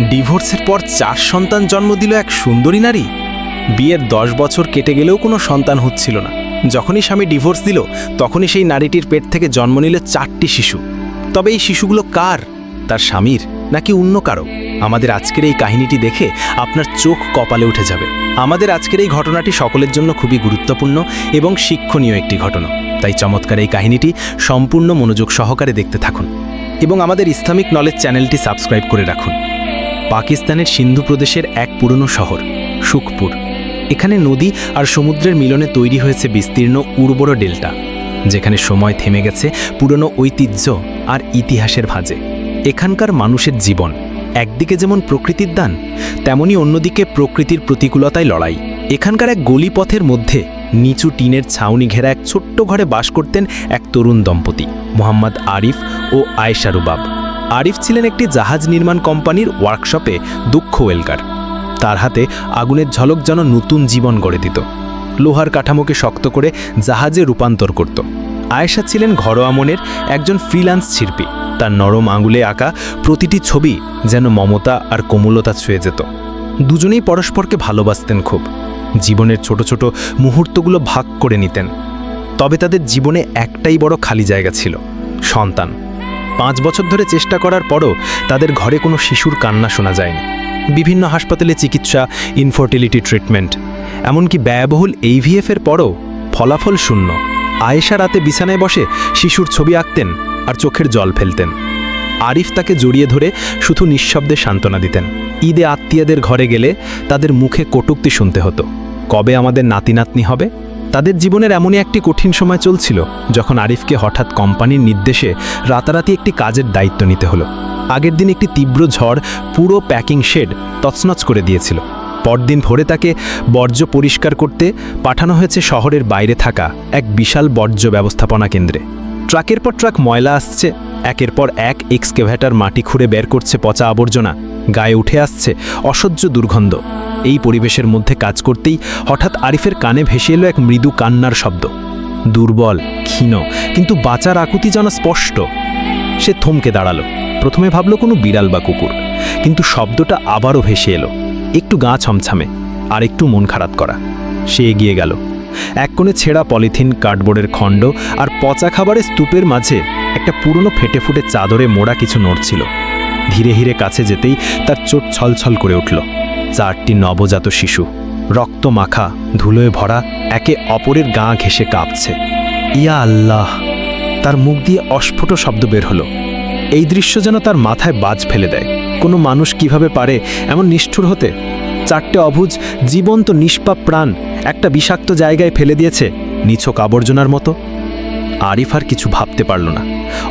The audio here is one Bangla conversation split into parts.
ডিভোর্সের পর চার সন্তান জন্ম দিল এক সুন্দরী নারী। বিয়ের দশ বছর কেটে গেলেও কোনো সন্তান হচ্ছিল না। যখনই স্বামী ডিভোর্স দিল, তখনই সেই নারীটির পেট থেকে জন্ম নিল চারটি শিশু। তবে এই শিশুগুলো কার? তার স্বামীর নাকি অন্য কারও? আমাদের আজকের এই কাহিনীটি দেখে আপনার চোখ কপালে উঠে যাবে। আমাদের আজকের এই ঘটনাটি সকলের জন্য খুবই গুরুত্বপূর্ণ এবং শিক্ষণীয় একটি ঘটনা। তাই চমৎকার এই কাহিনীটি সম্পূর্ণ মনোযোগ সহকারে দেখতে থাকুন এবং আমাদের ইসলামিক নলেজ চ্যানেলটি সাবস্ক্রাইব করে রাখুন। পাকিস্তানের সিন্ধু প্রদেশের এক পুরনো শহর, সুখপুর। এখানে নদী আর সমুদ্রের মিলনে তৈরি হয়েছে বিস্তীর্ণ উর্বর ডেল্টা, যেখানে সময় থেমে গেছে পুরনো ঐতিহ্য আর ইতিহাসের ভাঁজে। এখানকার মানুষের জীবন একদিকে যেমন প্রকৃতির দান, তেমনি অন্যদিকে প্রকৃতির প্রতিকূলতায় লড়াই। এখানকার এক গলিপথের মধ্যে নিচু টিনের ছাউনি ঘেরা এক ছোট্ট ঘরে বাস করতেন এক তরুণ দম্পতি, মোহাম্মদ আরিফ ও আয়েশা রুবাব। আরিফ ছিলেন একটি জাহাজ নির্মাণ কোম্পানির ওয়ার্কশপে দুঃখ ওয়েলকার। তার হাতে আগুনের ঝলক যেন নতুন জীবন গড়ে দিত। লোহার কাঠামোকে শক্ত করে জাহাজে রূপান্তর করত। আয়েশা ছিলেন ঘরোয়া মনের একজন ফ্রিল্যান্স শিল্পী। তার নরম আঙুলে আঁকা প্রতিটি ছবি যেন মমতা আর কোমলতা ছুঁয়ে যেত। দুজনেই পরস্পরকে ভালোবাসতেন খুব। জীবনের ছোট ছোট মুহূর্তগুলো ভাগ করে নিতেন। তবে তাদের জীবনে একটাই বড় খালি জায়গা ছিল, সন্তান। পাঁচ বছর ধরে চেষ্টা করার পরও তাদের ঘরে কোনো শিশুর কান্না শোনা যায়নি। বিভিন্ন হাসপাতালে চিকিৎসা ইনফার্টিলিটি ট্রিটমেন্ট এমনকি ব্যয়বহুল এইভিএফের পরও ফলাফল শূন্য। আয়েশা রাতে বিছানায় বসে শিশুর ছবি আঁকতেন আর চোখের জল ফেলতেন। আরিফ তাকে জড়িয়ে ধরে শুধু নিঃশব্দে সান্ত্বনা দিতেন। ঈদে আত্মীয়দের ঘরে গেলে তাদের মুখে কটুক্তি শুনতে হতো। কবে আমাদের নাতি নাতনি হবে? তাদের জীবনের এমনই একটি কঠিন সময় চলছিল, যখন আরিফকে হঠাৎ কোম্পানির নির্দেশে রাতারাতি একটি কাজের দায়িত্ব নিতে হলো। আগের দিন একটি তীব্র ঝড় পুরো প্যাকিং শেড তছনছ করে দিয়েছিল। পরদিন ভোরে তাকে বর্জ্য পরিষ্কার করতে পাঠানো হয়েছে শহরের বাইরে থাকা এক বিশাল বর্জ্য ব্যবস্থাপনা কেন্দ্রে। ট্রাকের পর ট্রাক ময়লা আসছে, একের পর এক এক্সকেভেটার মাটি খুঁড়ে বের করছে পচা আবর্জনা, গায়ে উঠে আসছে অসহ্য দুর্গন্ধ। এই পরিবেশের মধ্যে কাজ করতেই হঠাৎ আরিফের কানে ভেসে এলো এক মৃদু কান্নার শব্দ। দুর্বল, ক্ষীণ, কিন্তু বাঁচার আকুতি যেন স্পষ্ট। সে থমকে দাঁড়াল, প্রথমে ভাবল কোনো বিড়াল বা কুকুর, কিন্তু শব্দটা আবারও ভেসে এলো, একটু গা ছমছামে, আর একটু মন খারাপ করা। সে এগিয়ে গেল। এক কোণে ছেঁড়া পলিথিন, কার্ডবোর্ডের খণ্ড আর পচা খাবারের স্তূপের মাঝে একটা পুরনো ফেটে ফুটে চাদরে মোড়া কিছু নড়ছিল। ধীরে ধীরে কাছে যেতেই তার চোট ছলছল করে উঠল। চারটি নবজাত শিশু, রক্ত মাখা, ধুলোয় ভরা, একে অপরের গা ঘেঁষে কাঁপছে। ইয়া আল্লাহ! তার মুখ দিয়ে অস্ফুট শব্দ বের হলো। এই দৃশ্য যেন তার মাথায় বাজ ফেলে দেয়। কোনো মানুষ কীভাবে পারে এমন নিষ্ঠুর হতে? চারটে অভুজ জীবন্ত নিষ্পাপ প্রাণ একটা বিষাক্ত জায়গায় ফেলে দিয়েছে নিছক আবর্জনার মতো। আরিফ আর কিছু ভাবতে পারল না।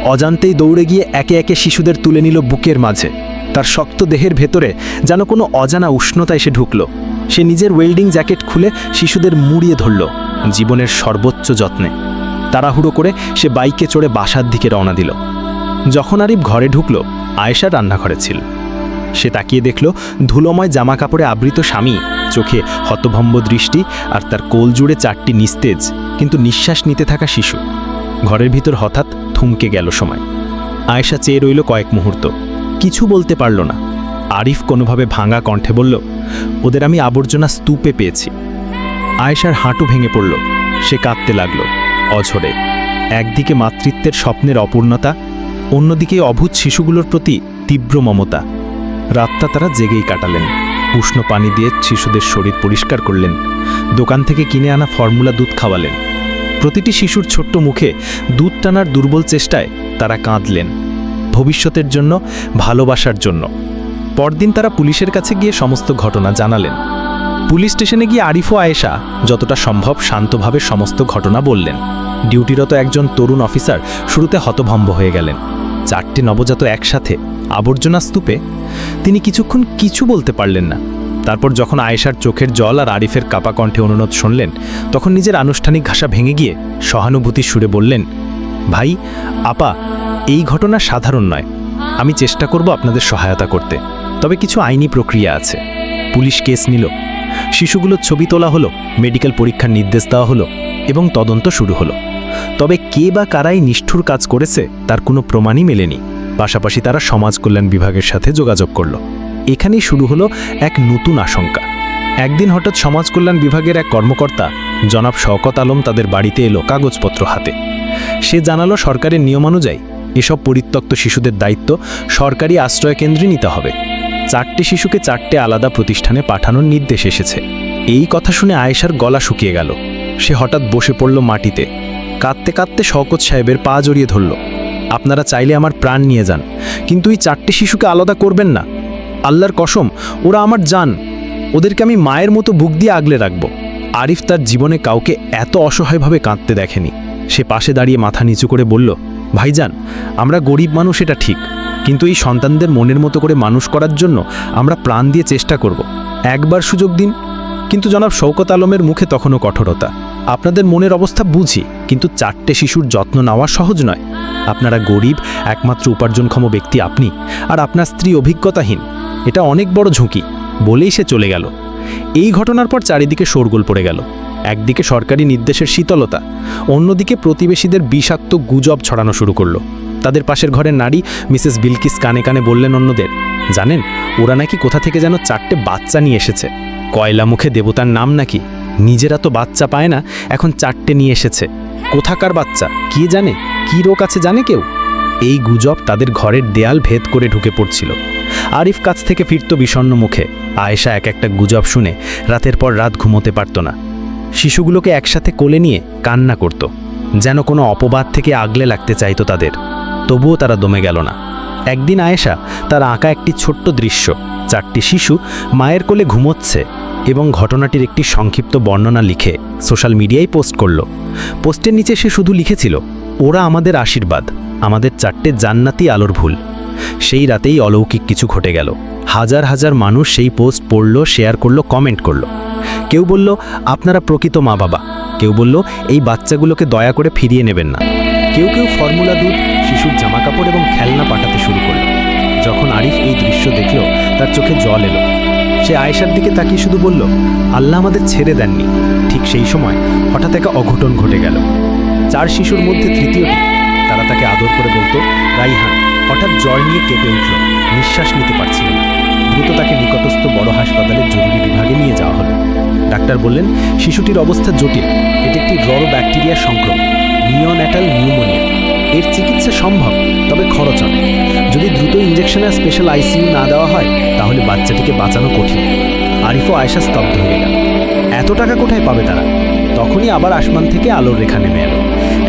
অজান্তেই দৌড়ে গিয়ে একে একে শিশুদের তুলে নিল বুকের মাঝে। তার শক্ত দেহের ভেতরে যেন কোনো অজানা উষ্ণতা এসে ঢুকল। সে নিজের ওয়েল্ডিং জ্যাকেট খুলে শিশুদের মুড়িয়ে ধরল, জীবনের সর্বোচ্চ যত্নে। তাড়াহুড়ো করে সে বাইকে চড়ে বাসার দিকে রওনা দিল। যখন আরিফ ঘরে ঢুকল, আয়েশা রান্নাঘরে ছিল। সে তাকিয়ে দেখল ধুলোময় জামা কাপড়ে আবৃত স্বামী, চোখে হতভম্ব দৃষ্টি আর তার কোল জুড়ে চারটি নিস্তেজ, কিন্তু নিঃশ্বাস নিতে থাকা শিশু। ঘরের ভিতর হঠাৎ থমকে গেল সময়। আয়েশা চেয়ে রইল কয়েক মুহূর্ত। কিছু বলতে পারল না। আরিফ কোনোভাবে ভাঙা কণ্ঠে বলল, ওদের আমি আবর্জনা স্তূপে পেয়েছি। আয়েশার হাঁটু ভেঙে পড়ল। সে কাঁদতে লাগল, অঝরে। একদিকে মাতৃত্বের স্বপ্নের অপূর্ণতা, অন্যদিকে অভূত শিশুগুলোর প্রতি তীব্র মমতা। রাতটা তারা জেগেই কাটালেন। উষ্ণ পানি দিয়ে শিশুদের শরীর পরিষ্কার করলেন। দোকান থেকে কিনে আনা ফর্মুলা দুধ খাওয়ালেন। প্রতিটি শিশুর ছোট্ট মুখে দুধ টানার দুর্বল চেষ্টায় তারা কাঁদলেন। ভবিষ্যতের জন্য, ভালোবাসার জন্য। পরদিন তারা পুলিশের কাছে গিয়ে সমস্ত ঘটনা জানালেন। পুলিশ স্টেশনে গিয়ে আরিফ আয়েশা যতটা সম্ভব শান্তভাবে সমস্ত ঘটনা বললেন। ডিউটিরত একজন তরুণ অফিসার শুরুতে হতভম্ব হয়ে গেলেন। চারটে নবজাত একসাথে আবর্জনা স্তূপে তিনি কিছুক্ষণ কিছু বলতে পারলেন না। তারপর যখন আয়েশার চোখের জল আর আরিফের কাপা কণ্ঠে অনুরোধ শুনলেন, তখন নিজের আনুষ্ঠানিক ঘাসা ভেঙে গিয়ে সহানুভূতি সুরে বললেন, ভাই, আপা, এই ঘটনা সাধারণ নয়। আমি চেষ্টা করব আপনাদের সহায়তা করতে। তবে কিছু আইনি প্রক্রিয়া আছে। পুলিশ কেস নিল। শিশুগুলোর ছবি তোলা হলো, মেডিকেল পরীক্ষার নির্দেশ দেওয়া হলো এবং তদন্ত শুরু হলো। তবে কে বা কারাই নিষ্ঠুর কাজ করেছে তার কোনো প্রমাণই মেলেনি। পাশাপাশি তারা সমাজ কল্যাণ বিভাগের সাথে যোগাযোগ করল। এখানেই শুরু হলো এক নতুন আশঙ্কা। একদিন হঠাৎ সমাজ কল্যাণ বিভাগের এক কর্মকর্তা, জনাব শওকত আলম, তাদের বাড়িতে এলো কাগজপত্র হাতে। সে জানালো সরকারের নিয়মানুযায়ী এসব পরিত্যক্ত শিশুদের দায়িত্ব সরকারি আশ্রয় কেন্দ্রে নিতে হবে। চারটে শিশুকে চারটে আলাদা প্রতিষ্ঠানে পাঠানোর নির্দেশ এসেছে। এই কথা শুনে আয়েশার গলা শুকিয়ে গেল। সে হঠাৎ বসে পড়ল মাটিতে। কাঁদতে কাঁদতে শওকত সাহেবের পা জড়িয়ে ধরল। আপনারা চাইলে আমার প্রাণ নিয়ে যান, কিন্তু এই চারটে শিশুকে আলাদা করবেন না। আল্লাহর কসম, ওরা আমার জান। ওদেরকে আমি মায়ের মতো বুক দিয়ে আগলে রাখব। আরিফ তার জীবনে কাউকে এত অসহায়ভাবে কাঁদতে দেখেনি। সে পাশে দাঁড়িয়ে মাথা নিচু করে বলল, ভাইজান, আমরা গরিব মানুষ, এটা ঠিক। কিন্তু এই সন্তানদের মনের মতো করে মানুষ করার জন্য আমরা প্রাণ দিয়ে চেষ্টা করব। একবার সুযোগ দিন। কিন্তু জনাব শৌকত আলমের মুখে তখনও কঠোরতা। আপনাদের মনের অবস্থা বুঝি, কিন্তু চারটে শিশুর যত্ন নেওয়া সহজ নয়। আপনারা গরিব, একমাত্র উপার্জনক্ষম ব্যক্তি আপনি, আর আপনার স্ত্রী অভিজ্ঞতাহীন। এটা অনেক বড় ঝুঁকি, বলেই সে চলে গেল। এই ঘটনার পর চারিদিকে শোরগোল পড়ে গেল। একদিকে সরকারি নির্দেশের শীতলতা, অন্যদিকে প্রতিবেশীদের বিষাক্ত গুজব ছড়ানো শুরু করল। তাদের পাশের ঘরের নারী মিসেস বিলকিস কানে কানে বললেন অন্যদের, জানেন, ওরা নাকি কোথা থেকে যেন চারটে বাচ্চা নিয়ে এসেছে। কয়লা মুখে দেবতার নাম নাকি? নিজেরা তো বাচ্চা পায় না, এখন চারটে নিয়ে এসেছে। কোথাকার বাচ্চা? কি জানে? কি রোগ আছে জানে কেউ? এই গুজব তাদের ঘরের দেয়াল ভেদ করে ঢুকে পড়ছিল। আরিফ কাছ থেকে ফিরত বিষণ্ণ মুখে। আয়েশা এক একটা গুজব শুনে রাতের পর রাত ঘুমোতে পারত না। শিশুগুলোকে একসাথে কোলে নিয়ে কান্না করত। যেন কোনো অপবাদ থেকে আগলে লাগতে চাইতো তাদের। তবুও তারা দমে গেল না। একদিন আয়েশা তার আঁকা একটি ছোট্ট দৃশ্য। চারটি শিশু মায়ের কোলে ঘুমোচ্ছে। এবং ঘটনাটির একটি সংক্ষিপ্ত বর্ণনা লিখে সোশ্যাল মিডিয়ায় পোস্ট করল। পোস্টের নিচে সে শুধু লিখেছিল, ওরা আমাদের আশীর্বাদ, আমাদের চারটে জান্নাতি আলোর ভুল। সেই রাতেই অলৌকিক কিছু ঘটে গেল। হাজার হাজার মানুষ সেই পোস্ট পড়ল, শেয়ার করল, কমেন্ট করল। কেউ বলল, আপনারা প্রকৃত মা বাবা। কেউ বলল, এই বাচ্চাগুলোকে দয়া করে ফিরিয়ে নেবেন না। কেউ কেউ ফর্মুলা দুধ, শিশুর জামাকাপড় এবং খেলনা পাঠাতে শুরু করল। যখন আরিফ এই দৃশ্য দেখল, তার চোখে জল এলো। সে আয়েশার দিকে তাকিয়ে শুধু বলল, আল্লাহ আমাদের ছেড়ে দেননি। ঠিক সেই সময় হঠাৎ একটা অঘটন ঘটে গেল। চার শিশুর মধ্যে তৃতীয়টি, তারা তাকে আদর করে বলতো, রাইহান। হঠাৎ জ্বর নিয়ে কেঁপে উঠল। নিঃশ্বাস নিতে পারছিল না। দ্রুত তাকে নিকটস্থ বড় হাসপাতালের জরুরি বিভাগে নিয়ে যাওয়া হলো। ডাক্তার বললেন, শিশুটির অবস্থা জটিল। এটি একটি ররো ব্যাকটেরিয়া সংক্রমণ। Neonatal pneumonia. এর চিকিৎসা সম্ভব, তবে খরচ অনেক। যদি দ্রুত ইঞ্জেকশন স্পেশাল আইসিইউ না দেওয়া হয়, তাহলে বাচ্চাটিকে বাঁচানো কঠিন। আরিফ ও আয়েশা স্তব্ধ হয়ে গেল। এত টাকা কোথায় পাবে তারা? তখনই আবার আসমান থেকে আলোর রেখা নেমে এলো।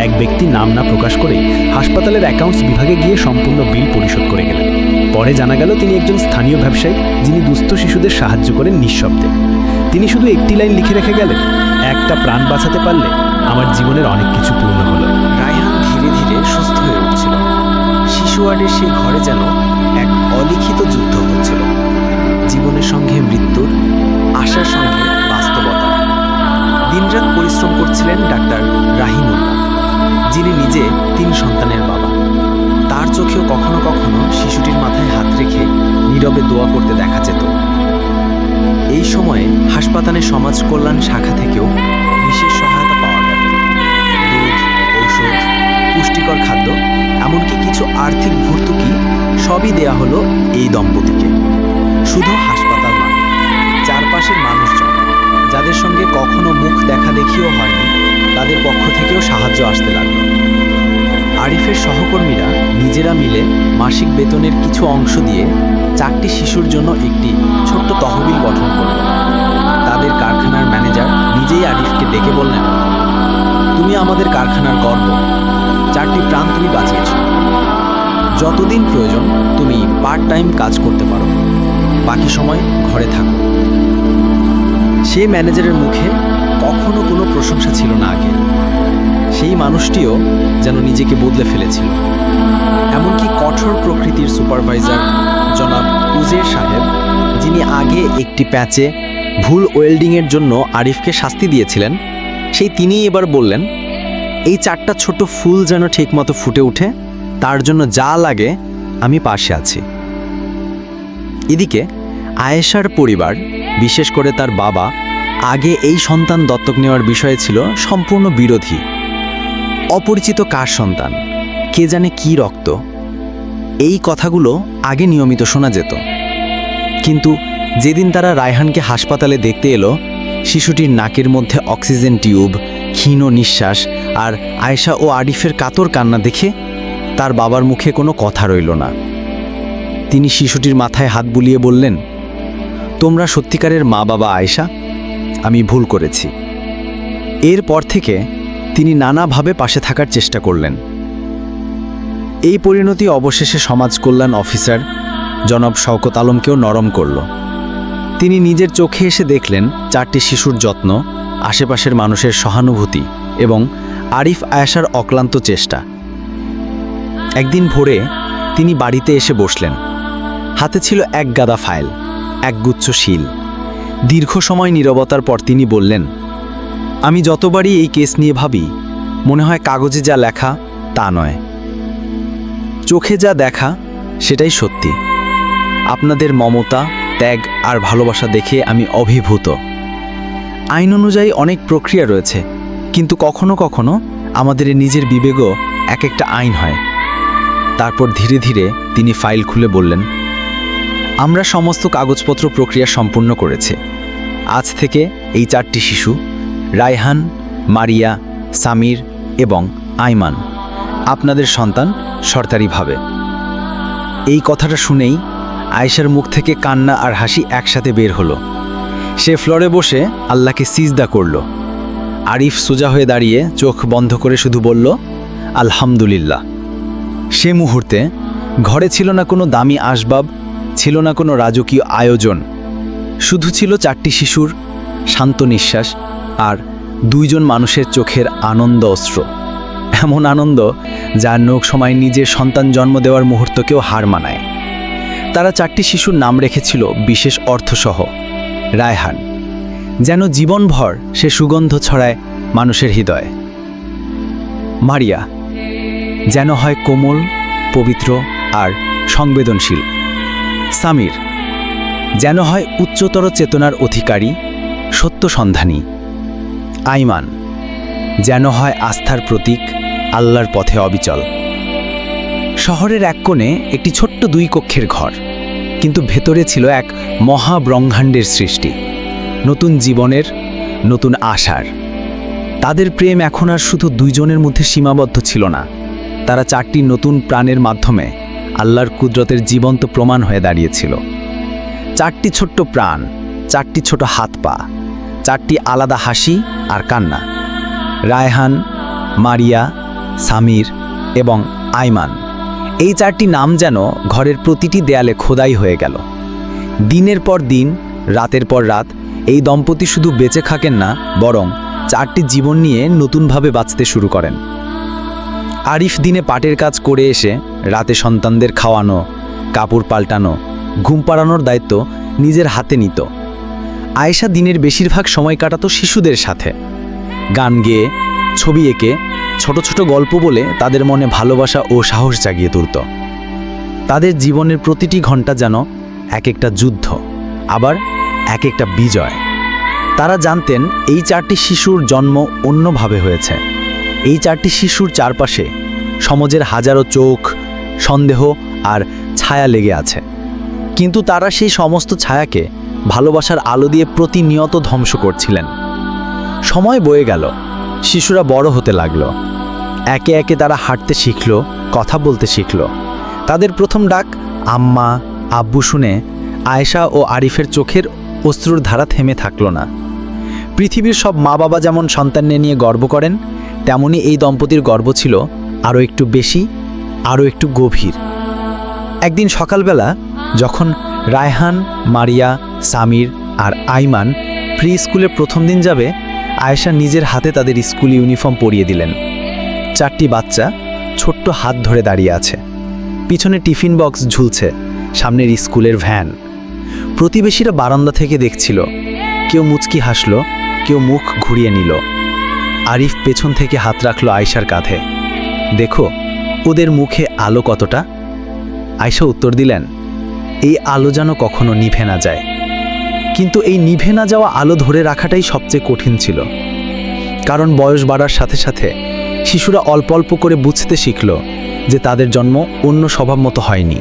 এক ব্যক্তি নাম না প্রকাশ করে হাসপাতালের অ্যাকাউন্টস বিভাগে গিয়ে সম্পূর্ণ বিল পরিশোধ করে গেলেন। পরে জানা গেল তিনি একজন স্থানীয় ব্যবসায়ী, যিনি দুস্থ শিশুদের সাহায্য করেন নিঃশব্দে। তিনি শুধু একটি লাইন লিখে রেখে গেলেন, একটা প্রাণ বাঁচাতে পারলে আমার জীবনের অনেক কিছু পূর্ণ ওয়ার্ডের সেই ঘরে যেন এক অলিখিত যুদ্ধ হচ্ছিল। জীবনের সঙ্গে মৃত্যুর আশার সঙ্গে বাস্তবতা। দিনরাত পরিশ্রম করছিলেন ডাক্তার রাহিমুল্লাহ, যিনি নিজে তিন সন্তানের বাবা। তার চোখেও কখনো কখনো শিশুটির মাথায় হাত রেখে নীরবে দোয়া করতে দেখা যেত। এই সময়ে হাসপাতালের সমাজ কল্যাণ শাখা থেকেও বিশেষ সহায়তা পাওয়া গেল। দুধ, ঔষধ, পুষ্টিকর খাদ্য এমনকি কিছু আর্থিক ভর্তুকি সবই দেয়া হলো এই দম্পতিকে। শুধু হাসপাতাল নয়, চারপাশের মানুষজন, যাদের সঙ্গে কখনো মুখ দেখা দেখিও হয়নি, তাদের পক্ষ থেকেও সাহায্য আসতে লাগল। আরিফের সহকর্মীরা নিজেরা মিলে মাসিক বেতনের কিছু অংশ দিয়ে চারটি শিশুর জন্য একটি ছোট্ট তহবিল গঠন করল। তাদের কারখানার ম্যানেজার নিজেই আরিফকে ডেকে বললেন, তুমি আমাদের কারখানার গর্ব চারটি প্রাণ তুমি বাঁচিয়েছ। যতদিন প্রয়োজন, তুমি পার্ট টাইম কাজ করতে পারো। বাকি সময় ঘরে থাকো। সে ম্যানেজারের মুখে কখনো কোনো প্রশংসা ছিল না আগে। সেই মানুষটিও যেন নিজেকে বদলে ফেলেছিল। এমনকি কঠোর প্রকৃতির সুপারভাইজার জনাব উজের সাহেব, যিনি আগে একটি প্যাচে ভুল ওয়েল্ডিংয়ের জন্য আরিফকে শাস্তি দিয়েছিলেন, সেই তিনিই এবার বললেন এই চারটা ছোট ফুল যেন ঠিকমতো ফুটে ওঠে, তার জন্য যা লাগে আমি পাশে আছি। এদিকে আয়েশার পরিবার, বিশেষ করে তার বাবা, আগে এই সন্তান দত্তক নেওয়ার বিষয়ে ছিল সম্পূর্ণ বিরোধী। অপরিচিত কার সন্তান? কে জানে কি রক্ত? এই কথাগুলো আগে নিয়মিত শোনা যেত। কিন্তু যেদিন তারা রায়হানকে হাসপাতালে দেখতে এলো, শিশুটির নাকের মধ্যে অক্সিজেন টিউব, ক্ষীণ নিঃশ্বাস আর আয়েশা ও আরিফের কাতর কান্না দেখে তার বাবার মুখে কোনো কথা রইল না। তিনি শিশুটির মাথায় হাত বুলিয়ে বললেন, তোমরা সত্যিকারের মা বাবা আয়েশা, আমি ভুল করেছি। এরপর থেকে তিনি নানাভাবে পাশে থাকার চেষ্টা করলেন। এই পরিণতি অবশেষে সমাজ কল্যাণ অফিসার জনাব শওকত আলমকেও নরম করল। তিনি নিজের চোখে এসে দেখলেন, চারটি শিশুর যত্ন আশেপাশের মানুষের সহানুভূতি এবং আরিফ আয়াসার অক্লান্ত চেষ্টা। একদিন ভোরে তিনি বাড়িতে এসে বসলেন। হাতে ছিল এক গাদা ফাইল, এক গুচ্ছ শিল। দীর্ঘ সময় নীরবতার পর তিনি বললেন, আমি যতবারই এই কেস নিয়ে ভাবি, মনে হয় কাগজে যা লেখা তা নয়। চোখে যা দেখা সেটাই সত্যি। আপনাদের মমতা, ত্যাগ আর ভালোবাসা দেখে আমি অভিভূত। আইন অনুযায়ী অনেক প্রক্রিয়া রয়েছে, কিন্তু কখনো কখনো আমাদের নিজের বিবেকও এক একটা আইন হয়। তারপর ধীরে ধীরে তিনি ফাইল খুলে বললেন, আমরা সমস্ত কাগজপত্র প্রক্রিয়া সম্পূর্ণ করেছি। আজ থেকে এই চারটি শিশু, রায়হান, মারিয়া, সামির এবং আইমান, আপনাদের সন্তান সরকারিভাবে এই কথাটা শুনেই আয়েশার মুখ থেকে কান্না আর হাসি একসাথে বের হলো। সে ফ্লোরে বসে আল্লাহকে সিজদা করল। আরিফ সোজা হয়ে দাঁড়িয়ে চোখ বন্ধ করে শুধু বলল, আলহামদুলিল্লাহ। সে মুহূর্তে ঘরে ছিল না কোনো দামি আসবাব, ছিল না কোনো রাজকীয় আয়োজন। শুধু ছিল চারটি শিশুর শান্ত নিঃশ্বাস আর দুইজন মানুষের চোখের আনন্দ অস্ত্র। এমন আনন্দ যার নোক সময় নিজের সন্তান জন্ম দেওয়ার মুহূর্তকেও হার মানায়। তারা চারটি শিশুর নাম রেখেছিল বিশেষ অর্থসহ। রায়হান, যেন জীবনভর সে সুগন্ধ ছড়ায় মানুষের হৃদয়ে। মারিয়া, যেন হয় কোমল, পবিত্র আর সংবেদনশীল। সামির, যেন হয় উচ্চতর চেতনার অধিকারী, সত্য সন্ধানী। আইমান, যেন হয় আস্থার প্রতীক, আল্লাহর পথে অবিচল। শহরের এক কোণে একটি ছোট্ট দুই কক্ষের ঘর। কিন্তু ভেতরে ছিল এক মহাব্রহ্মাণ্ডের সৃষ্টি, নতুন জীবনের নতুন আশার। তাদের প্রেম এখন আর শুধু দুইজনের মধ্যে সীমাবদ্ধ ছিল না, তারা চারটি নতুন প্রাণের মাধ্যমে আল্লাহর কুদরতের জীবন্ত প্রমাণ হয়ে দাঁড়িয়েছিল। চারটি ছোট্ট প্রাণ, চারটি ছোট হাত পা, চারটি আলাদা হাসি আর কান্না। রায়হান, মারিয়া, সামির এবং আইমান এই চারটি নাম যেন ঘরের প্রতিটি দেয়ালে খোদাই হয়ে গেল। দিনের পর দিন, রাতের পর রাত, এই দম্পতি শুধু বেঁচে থাকেন না, বরং চারটি জীবন নিয়ে নতুনভাবে বাঁচতে শুরু করেন। আরিফ দিনে পাটের কাজ করে এসে রাতে সন্তানদের খাওয়ানো, কাপড় পাল্টানো, ঘুম পাড়ানোর দায়িত্ব নিজের হাতে নিত। আয়েশা দিনের বেশিরভাগ সময় কাটাতো শিশুদের সাথে। গান গেয়ে, ছবি এঁকে ছোট ছোট গল্প বলে তাদের মনে ভালোবাসা ও সাহস জাগিয়ে তুলত। তাদের জীবনের প্রতিটি ঘণ্টা যেন এক একটা যুদ্ধ, আবার এক একটা বিজয়। তারা জানতেন এই চারটি শিশুর জন্ম অন্যভাবে হয়েছে। এই চারটি শিশুর চারপাশে সমাজের হাজারো চোখ, সন্দেহ আর ছায়া লেগে আছে। কিন্তু তারা সেই সমস্ত ছায়াকে ভালোবাসার আলো দিয়ে প্রতিনিয়ত ধ্বংস করছিলেন। সময় বয়ে গেল। শিশুরা বড় হতে লাগল। একে একে তারা হাঁটতে শিখল, কথা বলতে শিখল। তাদের প্রথম ডাক আম্মা, আব্বু শুনে আয়েশা ও আরিফের চোখের অশ্রুর ধারা থেমে থাকল না। পৃথিবীর সব মা বাবা যেমন সন্তানকে নিয়ে গর্ব করেন, তেমনি এই দম্পতির গর্ব ছিল আরও একটু বেশি, আরও একটু গভীর। একদিন সকালবেলা যখন রায়হান, মারিয়া, সামির আর আইমান প্রি স্কুলে প্রথম দিন যাবে আয়েশা নিজের হাতে তাদের স্কুল ইউনিফর্ম পরিয়ে দিলেন। চারটি বাচ্চা ছোট্ট হাত ধরে দাঁড়িয়ে আছে। পিছনে টিফিন বক্স ঝুলছে, সামনের স্কুলের ভ্যান। প্রতিবেশীরা বারান্দা থেকে দেখছিল। কেউ মুচকি হাসল, কেউ মুখ ঘুরিয়ে নিল। আরিফ পেছন থেকে হাত রাখল আয়শার কাঁধে। দেখো, ওদের মুখে আলো কতটা? আয়শা উত্তর দিলেন, এই আলো যেন কখনো নিভে না যায়। কিন্তু এই নিভে না যাওয়া আলো ধরে রাখাটাই সবচেয়ে কঠিন ছিল। কারণ বয়স বাড়ার সাথে সাথে শিশুরা অল্প অল্প করে বুঝতে শিখল যে তাদের জন্ম অন্য স্বভাব মতো হয়নি।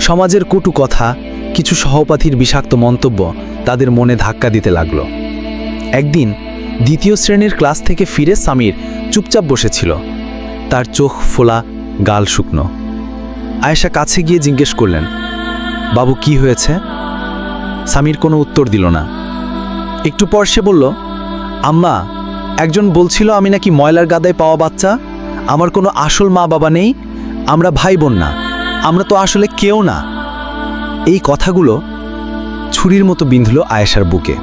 সমাজের কটু কথা, কিছু সহপাঠীর বিষাক্ত মন্তব্য তাদের মনে ধাক্কা দিতে লাগল। একদিন দ্বিতীয় শ্রেণির ক্লাস থেকে ফিরে সামির চুপচাপ বসেছিল। তার চোখ ফোলা, গাল শুকনো। আয়েশা কাছে গিয়ে জিজ্ঞেস করলেন, বাবু, কি হয়েছে? সামির কোনো উত্তর দিল না। একটু পর সে বলল, আম্মা, একজন বলছিল আমি নাকি ময়লার গাদায় পাওয়া বাচ্চা। আমার কোনো আসল মা বাবা নেই, আমরা ভাই বোন না, আমরা তো আসলে কেউ না। এই কথাগুলো ছুরির মতো বিঁধল আয়েশার বুকে।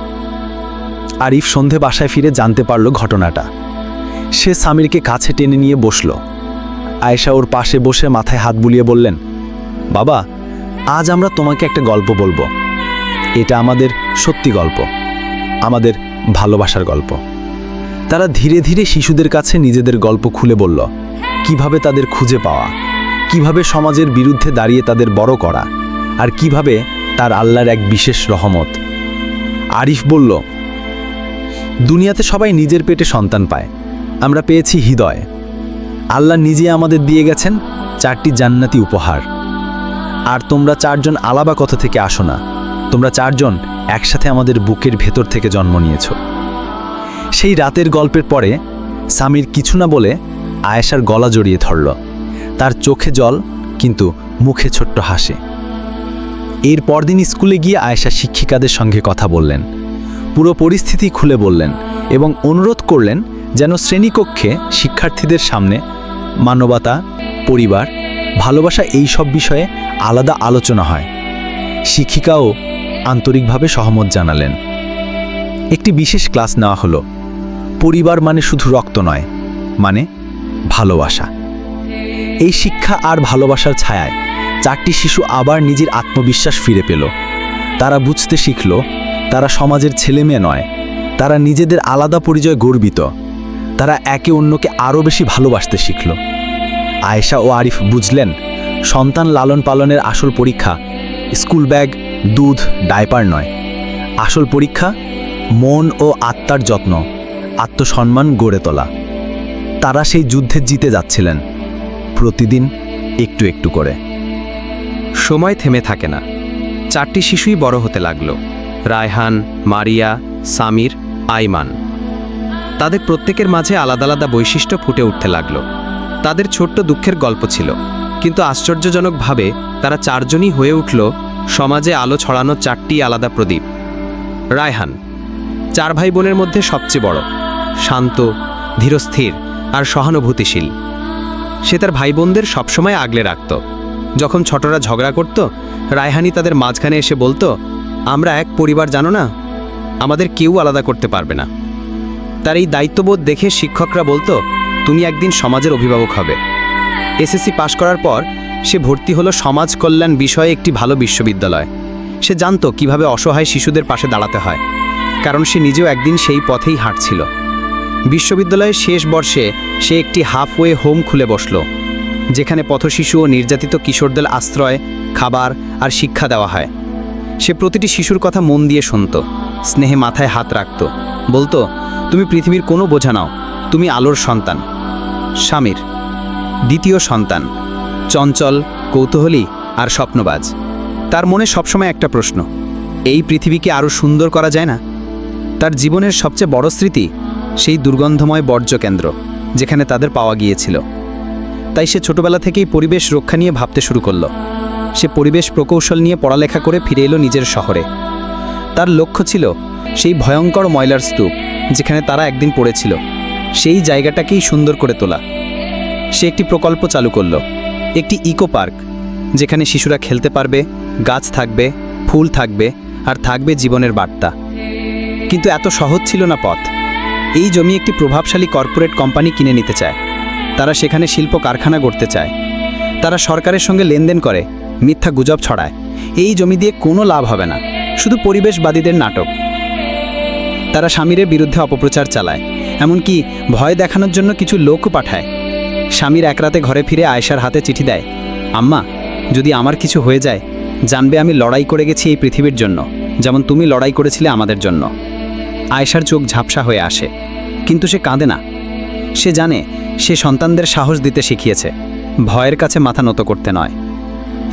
আরিফ সন্ধে বাসায় ফিরে জানতে পারল ঘটনাটা। সে সামিরকে কাছে টেনে নিয়ে বসল। আয়েশা ওর পাশে বসে মাথায় হাত বুলিয়ে বললেন, বাবা, আজ আমরা তোমাকে একটা গল্প বলব। এটা আমাদের সত্যি গল্প, আমাদের ভালোবাসার গল্প। তারা ধীরে ধীরে শিশুদের কাছে নিজেদের গল্প খুলে বলল, কীভাবে তাদের খুঁজে পাওয়া? কীভাবে সমাজের বিরুদ্ধে দাঁড়িয়ে তাদের বড় করা? আর কীভাবে তার আল্লাহর এক বিশেষ রহমত? আরিফ বলল, দুনিয়াতে সবাই নিজের পেটে সন্তান পায়। আমরা পেয়েছি হৃদয়। আল্লাহ নিজে আমাদের দিয়ে গেছেন চারটি জান্নাতি উপহার। আর তোমরা চারজন আলাবা কথা থেকে আসো না। তোমরা চারজন একসাথে আমাদের বুকের ভেতর থেকে জন্ম নিয়েছ। সেই রাতের গল্পের পরে সামির কিছু না বলে আয়েশার গলা জড়িয়ে ধরল। তার চোখে জল, কিন্তু মুখে ছোট্ট হাসি। এর পরদিন স্কুলে গিয়ে আয়েশা শিক্ষিকাদের সঙ্গে কথা বললেন। পুরো পরিস্থিতি খুলে বললেন এবং অনুরোধ করলেন যেন শ্রেণীকক্ষে শিক্ষার্থীদের সামনে মানবতা, পরিবার, ভালোবাসা এই সব বিষয়ে আলাদা আলোচনা হয়। শিক্ষিকাও আন্তরিকভাবে সহমত জানালেন। একটি বিশেষ ক্লাস নেওয়া হলো। পরিবার মানে শুধু রক্ত নয় মানে ভালোবাসা। এই শিক্ষা আর ভালোবাসার ছায়ায় চারটি শিশু আবার নিজের আত্মবিশ্বাস ফিরে পেল। তারা বুঝতে শিখল, তারা সমাজের ছেলেমেয়ে নয়, তারা নিজেদের আলাদা পরিচয় গর্বিত। তারা একে অন্যকে আরও বেশি ভালোবাসতে শিখল। আয়েশা ও আরিফ বুঝলেন, সন্তান লালন পালনের আসল পরীক্ষা স্কুল ব্যাগ দুধ ডাইপার নয়। আসল পরীক্ষা, মন ও আত্মার যত্ন, আত্মসম্মান গড়ে তোলা। তারা সেই যুদ্ধে জিতে যাচ্ছিলেন, প্রতিদিন একটু একটু করে। সময় থেমে থাকে না। চারটি শিশুই বড় হতে লাগল, রায়হান, মারিয়া, সামির, আইমান। তাদের প্রত্যেকের মাঝে আলাদা আলাদা বৈশিষ্ট্য ফুটে উঠতে লাগল। তাদের ছোট্ট দুঃখের গল্প ছিল, কিন্তু আশ্চর্যজনকভাবে তারা চারজনই হয়ে উঠল সমাজে আলো ছড়ানো চারটি আলাদা প্রদীপ। রায়হান, চার ভাই বোনের মধ্যে সবচেয়ে বড়, শান্ত, ধীরস্থির আর সহানুভূতিশীল। সে তার ভাই বোনদের সবসময় আগলে রাখত। যখন ছোটরা ঝগড়া করত রায়হানি তাদের মাঝখানে এসে বলতো, আমরা এক পরিবার, জানো না? আমাদের কেউ আলাদা করতে পারবে না। তার এই দায়িত্ববোধ দেখে শিক্ষকরা বলতো, তুমি একদিন সমাজের অভিভাবক হবে। এসএসসি পাশ করার পর সে ভর্তি হলো সমাজ কল্যাণ বিষয়ে একটি ভালো বিশ্ববিদ্যালয়। সে জানত কীভাবে অসহায় শিশুদের পাশে দাঁড়াতে হয়, কারণ সে নিজেও একদিন সেই পথেই হাঁটছিল। বিশ্ববিদ্যালয়ের শেষ বর্ষে সে একটি হাফওয়ে হোম খুলে বসল, যেখানে পথশিশু ও নির্যাতিত কিশোরদের আশ্রয়, খাবার আর শিক্ষা দেওয়া হয়। সে প্রতিটি শিশুর কথা মন দিয়ে শুনত, স্নেহে মাথায় হাত রাখত, বলতো, তুমি পৃথিবীর কোনো বোঝা নাও, তুমি আলোর সন্তান, স্বামীর, দ্বিতীয় সন্তান। চঞ্চল, কৌতূহলী আর স্বপ্নবাজ। তার মনে সবসময় একটা প্রশ্ন, এই পৃথিবীকে আরও সুন্দর করা যায় না? তার জীবনের সবচেয়ে বড় স্মৃতি সেই দুর্গন্ধময় বর্জ্য কেন্দ্র যেখানে তাদের পাওয়া গিয়েছিল। তাই সে ছোটবেলা থেকেই পরিবেশ রক্ষা নিয়ে ভাবতে শুরু করল। সে পরিবেশ প্রকৌশল নিয়ে পড়ালেখা করে ফিরে এলো নিজের শহরে। তার লক্ষ্য ছিল সেই ভয়ঙ্কর ময়লার স্তূপ, যেখানে তারা একদিন পড়েছিল। সেই জায়গাটাকেই সুন্দর করে তোলা। সে একটি প্রকল্প চালু করল। একটি ইকো পার্ক, যেখানে শিশুরা খেলতে পারবে, গাছ থাকবে, ফুল থাকবে, আর থাকবে জীবনের বার্তা। কিন্তু এত সহজ ছিল না পথ। এই জমি একটি প্রভাবশালী কর্পোরেট কোম্পানি কিনে নিতে চায়। তারা সেখানে শিল্প কারখানা গড়তে চায়। তারা সরকারের সঙ্গে লেনদেন করে, মিথ্যা গুজব ছড়ায়। এই জমি দিয়ে কোনো লাভ হবে না, শুধু পরিবেশবাদীদের নাটক। তারা স্বামীরের বিরুদ্ধে অপপ্রচার চালায়, এমনকি ভয় দেখানোর জন্য কিছু লোকও পাঠায়। স্বামীর এক রাতে ঘরে ফিরে আয়েশার হাতে চিঠি দেয়। আম্মা, যদি আমার কিছু হয়ে যায়, জানবে আমি লড়াই করে গেছি এই পৃথিবীর জন্য, যেমন তুমি লড়াই করেছিলে আমাদের জন্য। আয়েশার চোখ ঝাপসা হয়ে আসে, কিন্তু সে কাঁদে না। সে জানে, সে সন্তানদের সাহস দিতে শিখিয়েছে, ভয়ের কাছে মাথা নত করতে নয়।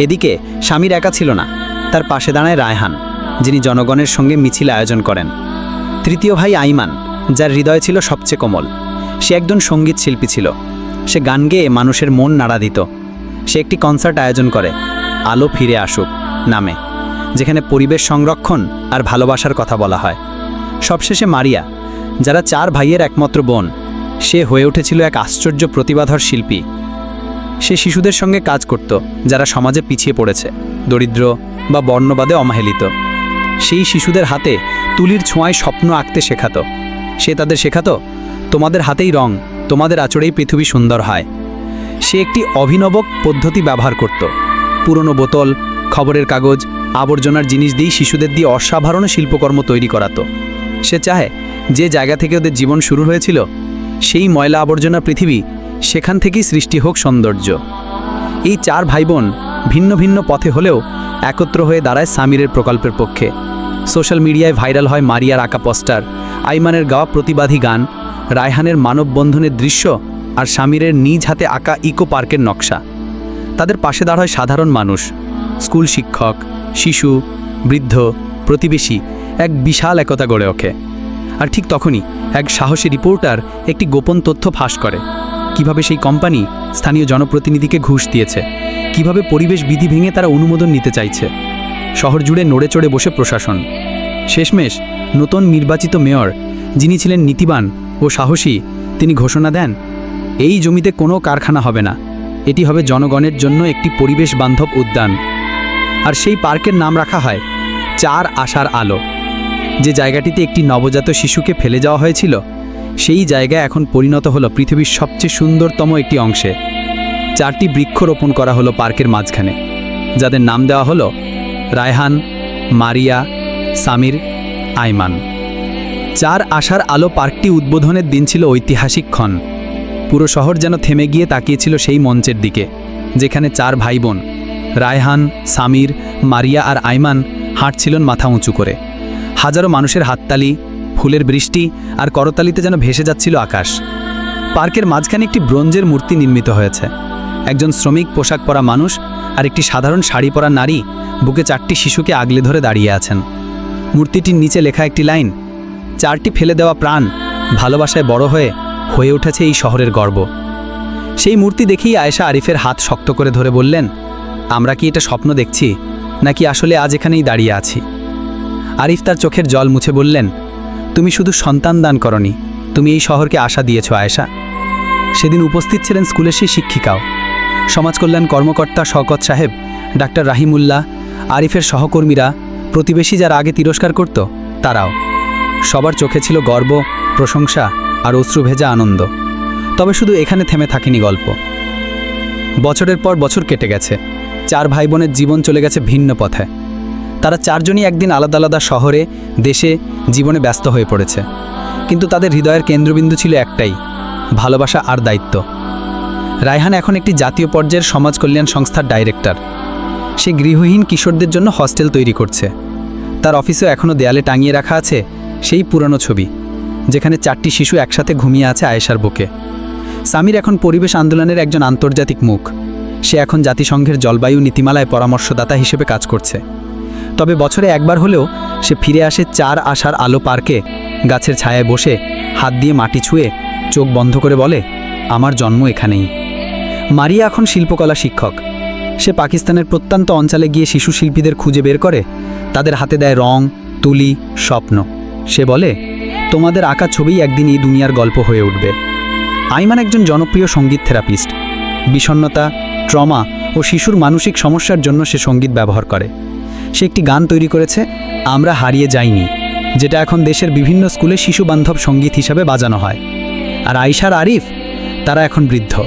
এদিকে, স্বামীর একা ছিল না, তার পাশে দাঁড়ায় রায়হান, যিনি জনগণের সঙ্গে মিছিল আয়োজন করেন। তৃতীয় ভাই আইমান, যার হৃদয় ছিল সবচেয়ে কোমল। সে একজন সংগীত শিল্পী ছিল। সে গান গেয়ে মানুষের মন নাড়া দিত। সে একটি কনসার্ট আয়োজন করে, আলো ফিরে আসুক নামে, যেখানে পরিবেশ সংরক্ষণ আর ভালোবাসার কথা বলা হয়। সবশেষে মারিয়া, যারা চার ভাইয়ের একমাত্র বোন, সে হয়ে উঠেছিল এক আশ্চর্য প্রতিবাধর শিল্পী। সে শিশুদের সঙ্গে কাজ করত, যারা সমাজে পিছিয়ে পড়েছে, দরিদ্র বা বর্ণবাদে অমাহেলিত সেই শিশুদের হাতে তুলির ছোঁয়ায় স্বপ্ন আঁকতে শেখাতো। সে তাদের শেখাতো, তোমাদের হাতেই রং তোমাদের আচরেই পৃথিবী সুন্দর হয়। সে একটি অভিনব পদ্ধতি ব্যবহার করত। পুরনো বোতল, খবরের কাগজ, আবর্জনার জিনিস দিয়েই শিশুদের দিয়ে অসাধারণ শিল্পকর্ম তৈরি করাতো। সে চায় যে জায়গা থেকে ওদের জীবন শুরু হয়েছিল, সেই ময়লা আবর্জনা পৃথিবী সেখান থেকেই সৃষ্টি হোক সৌন্দর্য। এই চার ভাই বোন ভিন্ন ভিন্ন পথে হলেও একত্র হয়ে দাঁড়ায় সামিরের প্রকল্পের পক্ষে। সোশ্যাল মিডিয়ায় ভাইরাল হয় মারিয়ার আঁকা পোস্টার, আইমানের গাওয়া প্রতিবাদী গান রায়হানের মানববন্ধনের দৃশ্য আর স্বামীরের নিজ হাতে আঁকা ইকো পার্কের নকশা। তাদের পাশে দাঁড়ায় সাধারণ মানুষ, স্কুল শিক্ষক, শিশু, বৃদ্ধ, প্রতিবেশী, এক বিশাল একতা গড়ে ওঠে। আর ঠিক তখনই এক সাহসী রিপোর্টার একটি গোপন তথ্য ফাঁস করে। কীভাবে সেই কোম্পানি স্থানীয় জনপ্রতিনিধিকে ঘুষ দিয়েছে? কীভাবে পরিবেশ বিধি ভেঙে তারা অনুমোদন নিতে চাইছে? শহর জুড়ে নড়ে চড়ে বসে প্রশাসন। শেষমেশ নতুন নির্বাচিত মেয়র যিনি ছিলেন নীতিবান ও সাহসী, তিনি ঘোষণা দেন, এই জমিতে কোনো কারখানা হবে না। এটি হবে জনগণের জন্য একটি পরিবেশ বান্ধব উদ্যান। আর সেই পার্কের নাম রাখা হয় চার আশার আলো। যে জায়গাটিতে একটি নবজাত শিশুকে ফেলে যাওয়া হয়েছিল, সেই জায়গা এখন পরিণত হলো পৃথিবীর সবচেয়ে সুন্দরতম একটি অংশে। চারটি বৃক্ষ রোপণ করা হলো পার্কের মাঝখানে, যাদের নাম দেওয়া হলো রায়হান, মারিয়া, সামির, আইমান। চার আশার আলো পার্কটি উদ্বোধনের দিন ছিল ঐতিহাসিক ক্ষণ। পুরো শহর যেন থেমে গিয়ে তাকিয়েছিল সেই মঞ্চের দিকে, যেখানে চার ভাই বোন রায়হান, সামির, মারিয়া আর আইমান হাঁটছিলেন মাথা উঁচু করে। হাজারো মানুষের হাততালি, ফুলের বৃষ্টি আর করতালিতে যেন ভেসে যাচ্ছিল আকাশ। পার্কের মাঝখানে একটি ব্রোঞ্জের মূর্তি নির্মিত হয়েছে। একজন শ্রমিক, পোশাক পরা মানুষ আর একটি সাধারণ শাড়ি পরা নারী বুকে চারটি শিশুকে আগলে ধরে দাঁড়িয়ে আছেন। মূর্তিটির নিচে লেখা একটি লাইন চারটি ফেলে দেওয়া প্রাণ ভালোবাসায় বড় হয়ে হয়ে উঠেছে এই শহরের গর্ব। সেই মূর্তি দেখেই আয়েশা আরিফের হাত শক্ত করে ধরে বললেন, আমরা কি এটা স্বপ্ন দেখছি, নাকি আসলে আজ এখানেই দাঁড়িয়ে আছি? আরিফ তার চোখের জল মুছে বললেন, তুমি শুধু সন্তান দান করনি, তুমি এই শহরকে আশা দিয়েছ, আয়েশা। সেদিন উপস্থিত ছিলেন স্কুলের সেই শিক্ষিকাও। সমাজকল্যাণ কর্মকর্তা শওকত সাহেব, ডাক্তার রাহিমুল্লাহ, আরিফের সহকর্মীরা, প্রতিবেশী যারা আগে তিরস্কার করত, তারাও। সবার চোখে ছিল গর্ব, প্রশংসা আর অশ্রুভেজা আনন্দ। তবে শুধু এখানে থেমে থাকেনি গল্প। বছরের পর বছর কেটে গেছে। চার ভাই বোনের জীবন চলে গেছে ভিন্ন পথে। তারা চারজনই একদিন আলাদা আলাদা শহরে, দেশে, জীবনে ব্যস্ত হয়ে পড়েছে। কিন্তু তাদের হৃদয়ের কেন্দ্রবিন্দু ছিল একটাই, ভালোবাসা আর দায়িত্ব। রায়হান এখন একটি জাতীয় পর্যায়ের সমাজ কল্যাণ সংস্থার ডাইরেক্টর। সে গৃহহীন কিশোরদের জন্য হস্টেল তৈরি করছে। তার অফিসেও এখনও দেয়ালে টাঙিয়ে রাখা আছে সেই পুরনো ছবি, যেখানে চারটি শিশু একসাথে ঘুমিয়ে আছে আয়েশার বুকে। সামির এখন পরিবেশ আন্দোলনের একজন আন্তর্জাতিক মুখ। সে এখন জাতিসংঘের জলবায়ু নীতিমালায় পরামর্শদাতা হিসেবে কাজ করছে। তবে বছরে একবার হলেও সে ফিরে আসে চার আশার আলো পার্কে, গাছের ছায়ায় বসে হাত দিয়ে মাটি ছুঁয়ে চোখ বন্ধ করে বলে, আমার জন্ম এখানেই। মারিয়া এখন শিল্পকলা শিক্ষক। সে পাকিস্তানের প্রত্যন্ত অঞ্চলে গিয়ে শিশু শিল্পীদের খুঁজে বের করে, তাদের হাতে দেয় রং, তুলি, স্বপ্ন। সে বলে, তোমাদের আঁকা ছবিই একদিন এই দুনিয়ার গল্প হয়ে উঠবে। আইমান একজন জনপ্রিয় সংগীত থেরাপিস্ট। বিষণ্ণতা, ট্রমা ও শিশুর মানসিক সমস্যার জন্য সে সংগীত ব্যবহার করে। সে একটি গান তৈরি করেছে, আমরা হারিয়ে যাইনি যেটা এখন দেশের বিভিন্ন স্কুলে শিশু বান্ধব সংগীত হিসাবে বাজানো হয়। আর আয়শার আরিফ, তারা এখন বৃদ্ধ।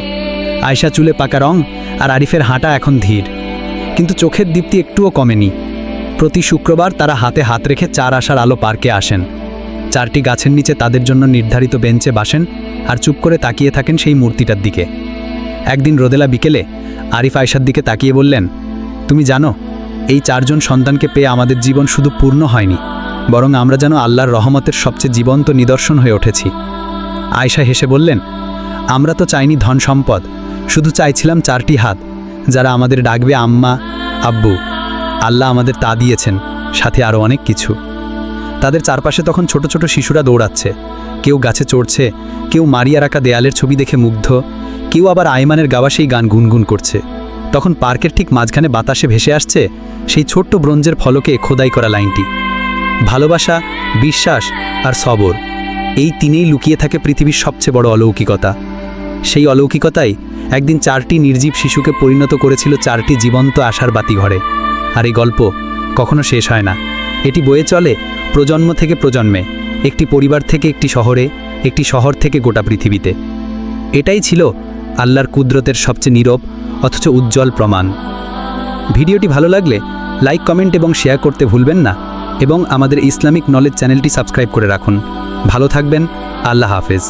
আয়শা চুলে পাকা রং আর আরিফের হাঁটা এখন ধীর। কিন্তু চোখের দীপ্তি একটুও কমেনি। প্রতি শুক্রবার তারা হাতে হাত রেখে চার আসার আলো পার্কে আসেন। চারটি গাছের নিচে তাদের জন্য নির্ধারিত বেঞ্চে বাসেন আর চুপ করে তাকিয়ে থাকেন সেই মূর্তিটার দিকে। একদিন রোদেলা বিকেলে আরিফ আয়সার দিকে তাকিয়ে বললেন, তুমি জানো, এই চারজন সন্তানকে পেয়ে আমাদের জীবন শুধু পূর্ণ হয়নি, বরং আমরা যেন আল্লাহর রহমতের সবচেয়ে জীবন্ত নিদর্শন হয়ে উঠেছি। আয়শা হেসে বললেন, আমরা তো চাইনি ধন সম্পদ, শুধু চাইছিলাম চারটি হাত, যারা আমাদের ডাকবে আম্মা, আব্বু। আল্লাহ আমাদের তা দিয়েছেন, সাথে আরও অনেক কিছু। তাদের চারপাশে তখন ছোট ছোট শিশুরা দৌড়াচ্ছে। কেউ গাছে চড়ছে, কেউ মারিয়া রাখা দেয়ালের ছবি দেখে মুগ্ধ, কেউ আবার আইমানের গাওয়া সেই গান গুনগুন করছে। তখন পার্কের ঠিক মাঝখানে বাতাসে ভেসে আসছে সেই ছোট্ট ব্রোঞ্জের ফলকে খোদাই করা লাইনটি। ভালোবাসা, বিশ্বাস আর সবর, এই তিনেই লুকিয়ে থাকে পৃথিবীর সবচেয়ে বড় অলৌকিকতা। সেই অলৌকিকতাই একদিন চারটি নির্জীব শিশুকে পরিণত করেছিল চারটি জীবন্ত আশার বাতিঘরে। আর এই গল্প, কখনো শেষ হয় না। এটি বয়ে চলে প্রজন্ম থেকে প্রজন্মে, একটি পরিবার থেকে একটি শহরে, একটি শহর থেকে গোটা পৃথিবীতে। এটাই ছিল আল্লাহর কুদরতের সবচেয়ে নীরব অথচ উজ্জ্বল প্রমাণ। ভিডিওটি ভালো লাগলে লাইক, কমেন্ট এবং শেয়ার করতে ভুলবেন না এবং আমাদের ইসলামিক নলেজ চ্যানেলটি সাবস্ক্রাইব করে রাখুন। ভালো থাকবেন, আল্লাহ হাফেজ।